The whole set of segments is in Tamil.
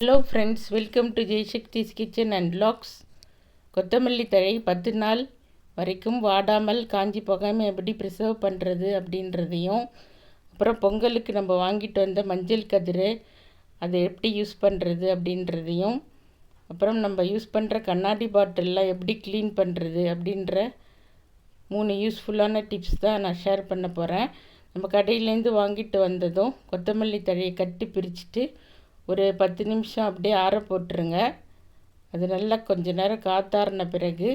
Hello friends welcome to Jaishakti's kitchen and logs கொத்தமல்லி தழை பத்து நாள் வரைக்கும் வாடாமல் காஞ்சி போகாமல் எப்படி ப்ரிசர்வ் பண்ணுறது அப்படின்றதையும் அப்புறம் பொங்கலுக்கு நம்ம வாங்கிட்டு வந்த மஞ்சள் கதிர் அதை எப்படி யூஸ் பண்ணுறது அப்படின்றதையும் அப்புறம் நம்ம யூஸ் பண்ணுற கண்ணாடி பாட்டிலெலாம் எப்படி க்ளீன் பண்ணுறது அப்படின்ற மூணு யூஸ்ஃபுல்லான டிப்ஸ் தான் நான் ஷேர் பண்ண போகிறேன் நம்ம கடையிலேருந்து வாங்கிட்டு வந்ததும் கொத்தமல்லி தழையை கட்டி பிரிச்சுட்டு ஒரு பத்து நிமிஷம் அப்படியே ஆற போட்டுருங்க. அது நல்லா கொஞ்ச நேரம் காத்தாறின பிறகு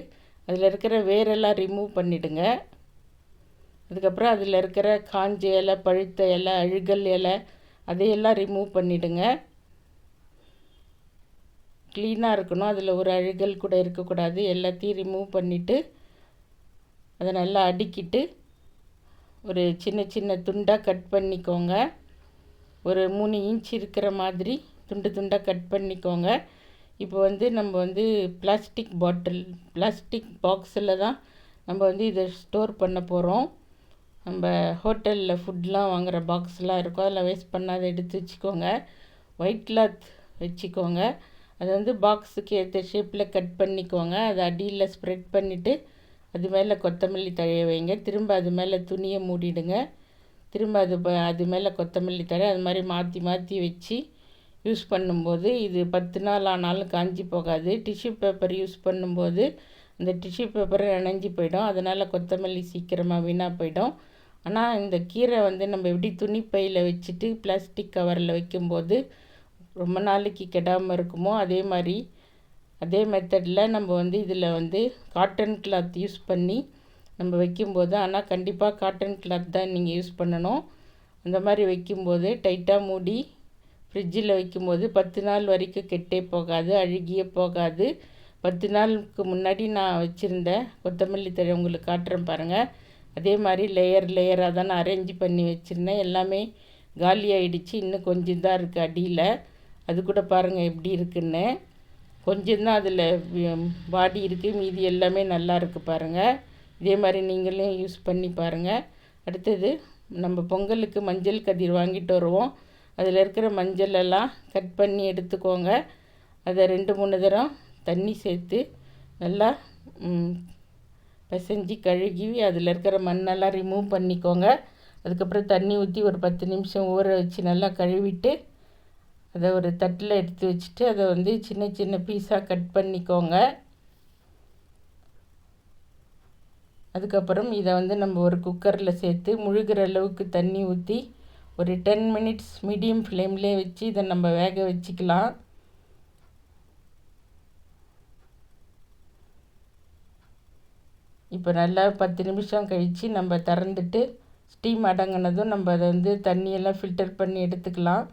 அதில் இருக்கிற வேரெல்லாம் ரிமூவ் பண்ணிவிடுங்க அதுக்கப்புறம் அதில் இருக்கிற காஞ்ச இலை பழுத்த இலை அழுகல் இலை அதையெல்லாம் ரிமூவ் பண்ணிவிடுங்க க்ளீனாக இருக்கணும். அதில் ஒரு அழுகல் கூட இருக்கக்கூடாது. எல்லாத்தையும் ரிமூவ் பண்ணிவிட்டு அதை நல்லா அடுக்கிட்டு ஒரு சின்ன சின்ன துண்டாக கட் பண்ணிக்கோங்க. ஒரு மூணு இன்ச் இருக்கிற மாதிரி துண்டு துண்டாக கட் பண்ணிக்கோங்க. இப்போ வந்து நம்ம வந்து பிளாஸ்டிக் பாட்டில் பிளாஸ்டிக் பாக்ஸில் தான் நம்ம வந்து இதை ஸ்டோர் பண்ண போகிறோம் நம்ம ஹோட்டலில் ஃபுட்லாம் வாங்குகிற பாக்ஸ்லாம் இருக்கும். அதில் வேஸ்ட் பண்ணாத எடுத்து வச்சுக்கோங்க. ஒயிட் கிளாத் வச்சுக்கோங்க. அது வந்து பாக்ஸுக்கு ஏற்ற ஷேப்பில் கட் பண்ணிக்கோங்க. அதை அடியில் ஸ்ப்ரெட் பண்ணிவிட்டு அது மேலே கொத்தமல்லி தழைய வைங்க. திரும்ப அது மேலே துணியை மூடிடுங்க. திரும்ப அது அது மேலே கொத்தமல்லி தழை அது மாதிரி மாற்றி மாற்றி வச்சு யூஸ் பண்ணும்போது இது பத்து நாள் ஆனாலும் காஞ்சி போகாது. டிஷ்யூ பேப்பர் யூஸ் பண்ணும்போது அந்த டிஷ்யூ பேப்பரை நனைஞ்சி போயிடும். அதனால் கொத்தமல்லி சீக்கிரமாக வீணாக போயிடும். ஆனால் இந்த கீரை வந்து நம்ம எப்படி துணிப்பையில் வச்சுட்டு பிளாஸ்டிக் கவரில் வைக்கும்போது ரொம்ப நாளைக்கு கெடாமல் இருக்குமோ அதே மாதிரி அதே மெத்தடில் நம்ம வந்து இதில் வந்து காட்டன் கிளாத் யூஸ் பண்ணி நம்ம வைக்கும்போது ஆனால் கண்டிப்பாக காட்டன் கிளாத் தான் நீங்கள் யூஸ் பண்ணணும். அந்த மாதிரி வைக்கும்போது டைட்டாக மூடி ஃப்ரிட்ஜில் வைக்கும்போது பத்து நாள் வரைக்கும் கெட்டே போகாது அழுகியே போகாது. பத்து நாளுக்கு முன்னாடி நான் வச்சுருந்த கொத்தமல்லி தழை உங்களுக்கு காட்டுறேன் பாருங்கள் அதே மாதிரி லேயர் லேயராக தான் நான் அரேஞ்ச் பண்ணி வச்சுருந்தேன். எல்லாமே காலி ஆகிடுச்சு இன்னும் கொஞ்சம் தான் இருக்குது அடியில். அது கூட பாருங்கள் எப்படி இருக்குன்னு. கொஞ்சம் தான் அதில் பாடி இருக்குது மீதி எல்லாமே நல்லா இருக்குது பாருங்கள் இதே மாதிரி நீங்களும் யூஸ் பண்ணி பாருங்கள் அடுத்தது நம்ம பொங்கலுக்கு மஞ்சள் கதிர் வாங்கிட்டு வருவோம். அதில் இருக்கிற மஞ்சள் எல்லாம் கட் பண்ணி எடுத்துக்கோங்க. அதை ரெண்டு மூணு தரம் தண்ணி சேர்த்து நல்லா பிசைஞ்சு கழுகி அதில் இருக்கிற மண்ணெல்லாம் ரிமூவ் பண்ணிக்கோங்க. அதுக்கப்புறம் தண்ணி ஊற்றி ஒரு பத்து நிமிஷம் ஊற வச்சு நல்லா கழுவிட்டு அதை ஒரு தட்டில் எடுத்து வச்சுட்டு அதை வந்து சின்ன சின்ன பீஸாக கட் பண்ணிக்கோங்க. அதுக்கப்புறம் இதை வந்து நம்ம ஒரு குக்கரில் சேர்த்து முழுகிற அளவுக்கு தண்ணி ஊற்றி ஒரு டென் மினிட்ஸ் மீடியம் ஃப்ளேம்லேயே வச்சு இதை நம்ம வேக வச்சுக்கலாம். இப்போ நல்லா பத்து நிமிஷம் கழித்து நம்ம திறந்துட்டு ஸ்டீம் அடங்கினதும் நம்ம அதை வந்து தண்ணியெல்லாம் ஃபில்டர் பண்ணி எடுத்துக்கலாம்.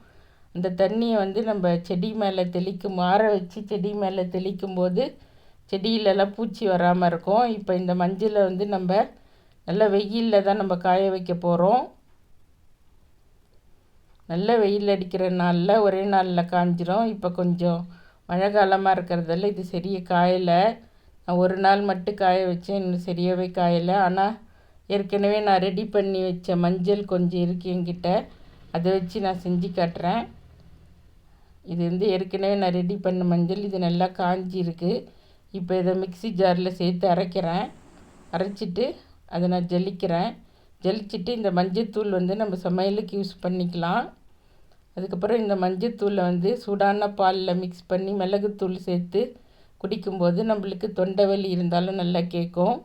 அந்த தண்ணியை வந்து நம்ம செடி மேலே தெளிக்கும் ஆற வச்சு செடி மேலே தெளிக்கும் போது செடியிலலாம் பூச்சி வராமல் இருக்கும். இப்போ இந்த மஞ்சளை வந்து நம்ம நல்லா வெயிலில் தான் நம்ம காய வைக்க போகிறோம் நல்ல வெயில் அடிக்கிற நாளில் ஒரே நாளில் காஞ்சிரும். இப்போ கொஞ்சம் மழை காலமாக இருக்கிறதால இது சரியாக காயலை. நான் ஒரு நாள் மட்டும் காய வச்சேன். இன்னும் சரியாகவே காயலை. ஆனால் ஏற்கனவே நான் ரெடி பண்ணி வச்ச மஞ்சள் கொஞ்சம் இருக்குது என்கிட்ட. அதை வச்சு நான் செஞ்சு காட்டுறேன். இது வந்து ஏற்கனவே நான் ரெடி பண்ண மஞ்சள். இது நல்லா காஞ்சிருக்கு. இப்போ இதை மிக்சி ஜாரில் சேர்த்து அரைக்கிறேன். அரைச்சிட்டு அதை நான் ஜலிக்கிறேன். ஜலிச்சுட்டு இந்த மஞ்சத்தூள் வந்து நம்ம சமையலுக்கு யூஸ் பண்ணிக்கலாம். அதுக்கப்புறம் இந்த மஞ்சத்தூளை வந்து சூடான பாலில் மிக்ஸ் பண்ணி மிளகுத்தூள் சேர்த்து குடிக்கும்போது நம்மளுக்கு தொண்டை வலி இருந்தாலும் நல்லா கேட்கும்.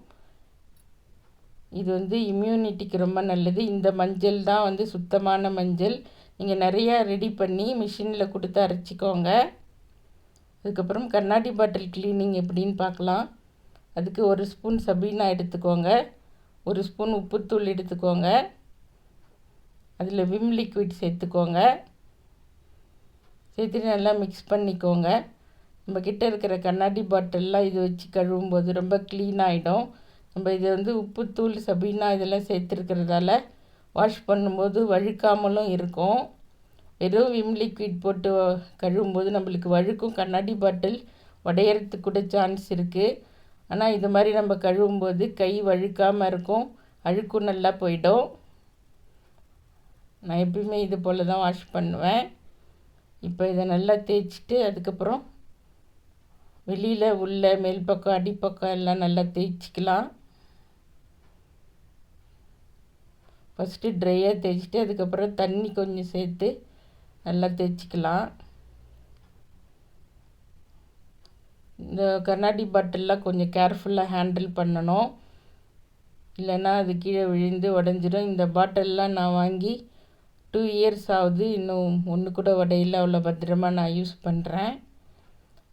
இது வந்து இம்யூனிட்டிக்கு ரொம்ப நல்லது. இந்த மஞ்சள் தான் வந்து சுத்தமான மஞ்சள். நீங்கள் நிறையா ரெடி பண்ணி மிஷினில் கொடுத்து அரைச்சிக்கோங்க. அதுக்கப்புறம் கண்ணாடி பாட்டில் க்ளீனிங் எப்படின்னு பார்க்கலாம். அதுக்கு ஒரு ஸ்பூன் சபீனா எடுத்துக்கோங்க. ஒரு ஸ்பூன் உப்புத்தூள் எடுத்துக்கோங்க. அதில் விம் லிக்விட் சேர்த்துக்கோங்க. சேர்த்துட்டு நல்லா மிக்ஸ் பண்ணிக்கோங்க. நம்மக்கிட்ட இருக்கிற கண்ணாடி பாட்டிலெலாம் இது வச்சு கழுவும் போது ரொம்ப க்ளீன் ஆகிடும் நம்ம இதை வந்து உப்புத்தூள் சபீனா இதெல்லாம் சேர்த்துருக்கிறதால வாஷ் பண்ணும்போது வழுக்காமலும் இருக்கும். ஏதோ விம் லிக்விட் போட்டு கழுவும்போது நம்மளுக்கு வழுக்கும் கண்ணாடி பாட்டில் உடையறதுக்கு கூட சான்ஸ் இருக்குது ஆனால் இது மாதிரி நம்ம கழுவும்போது கை வழுக்காமல் இருக்கும். அழுக்கும் நல்லா போயிடும். நான் எப்பயுமே இது போல் தான் வாஷ் பண்ணுவேன். இப்போ இதை நல்லா தேய்ச்சிட்டு அதுக்கப்புறம் வெளியில் உள்ள மேல் பக்கம் அடிப்பக்கம் எல்லாம் நல்லா தேய்ச்சிக்கலாம். ஃபஸ்ட்டு ட்ரையாக தேய்ச்சிட்டு அதுக்கப்புறம் தண்ணி கொஞ்சம் சேர்த்து நல்லா தேய்ச்சிக்கலாம். இந்த கண்ணாடி பாட்டில்லாம் கொஞ்சம் கேர்ஃபுல்லாக ஹேண்டில் பண்ணணும். இல்லைன்னா அது கீழே விழுந்து உடஞ்சிரும் இந்த பாட்டிலெலாம் நான் வாங்கி டூ இயர்ஸ் ஆகுது. இன்னும் ஒன்று கூட உடையில. அவ்வளோ பத்திரமா நான் யூஸ் பண்ணுறேன்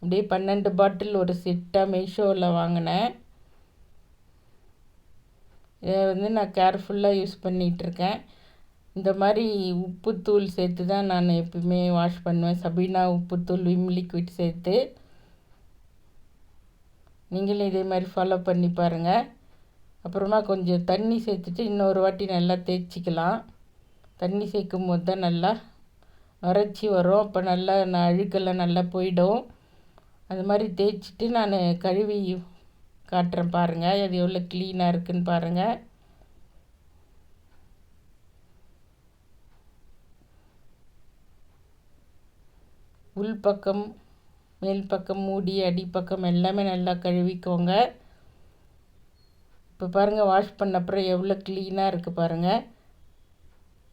அப்படியே பன்னெண்டு பாட்டில் ஒரு செட்டாக மீஷோவில் வாங்கினேன். இதை வந்து நான் கேர்ஃபுல்லாக யூஸ் பண்ணிகிட்ருக்கேன் இந்த மாதிரி உப்புத்தூள் சேர்த்து தான் நான் எப்பவுமே வாஷ் பண்ணுவேன். சபீனா உப்புத்தூள் விம் லிக்விட் சேர்த்து. நீங்களும் இதே மாதிரி ஃபாலோ பண்ணி பாருங்கள் அப்புறமா கொஞ்சம் தண்ணி சேர்த்துட்டு இன்னொரு வாட்டி நல்லா தேய்ச்சிக்கலாம். தண்ணி சேர்க்கும் போது தான் நல்லா வறட்சி வரும். அப்போ நல்லா நான் அழுக்கெல்லாம் நல்லா போயிடும். அது மாதிரி தேய்ச்சிட்டு நான் கழுவி காட்டுறேன் பாருங்கள் அது எவ்வளோ க்ளீனாக இருக்குதுன்னு பாருங்கள் உள் பக்கம் மேல் பக்கம் மூடி அடிப்பக்கம் எல்லாமே நல்லா கழுவிக்கோங்க. இப்போ பாருங்கள் வாஷ் பண்ண அப்புறம் எவ்வளோ க்ளீனாக இருக்குது பாருங்கள்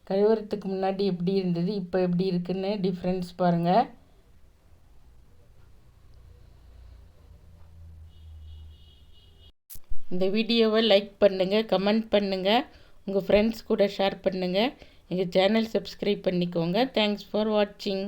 கழுவுறதுக்கு முன்னாடி எப்படி இருந்தது இப்போ எப்படி இருக்குன்னு டிஃப்ரென்ஸ் பாருங்கள் இந்த வீடியோவை லைக் பண்ணுங்கள் கமெண்ட் பண்ணுங்கள் உங்கள் ஃப்ரெண்ட்ஸ் கூட ஷேர் பண்ணுங்கள் எங்கள் சேனல் சப்ஸ்கிரைப் பண்ணிக்கோங்க. தேங்க்ஸ் ஃபார் வாட்சிங்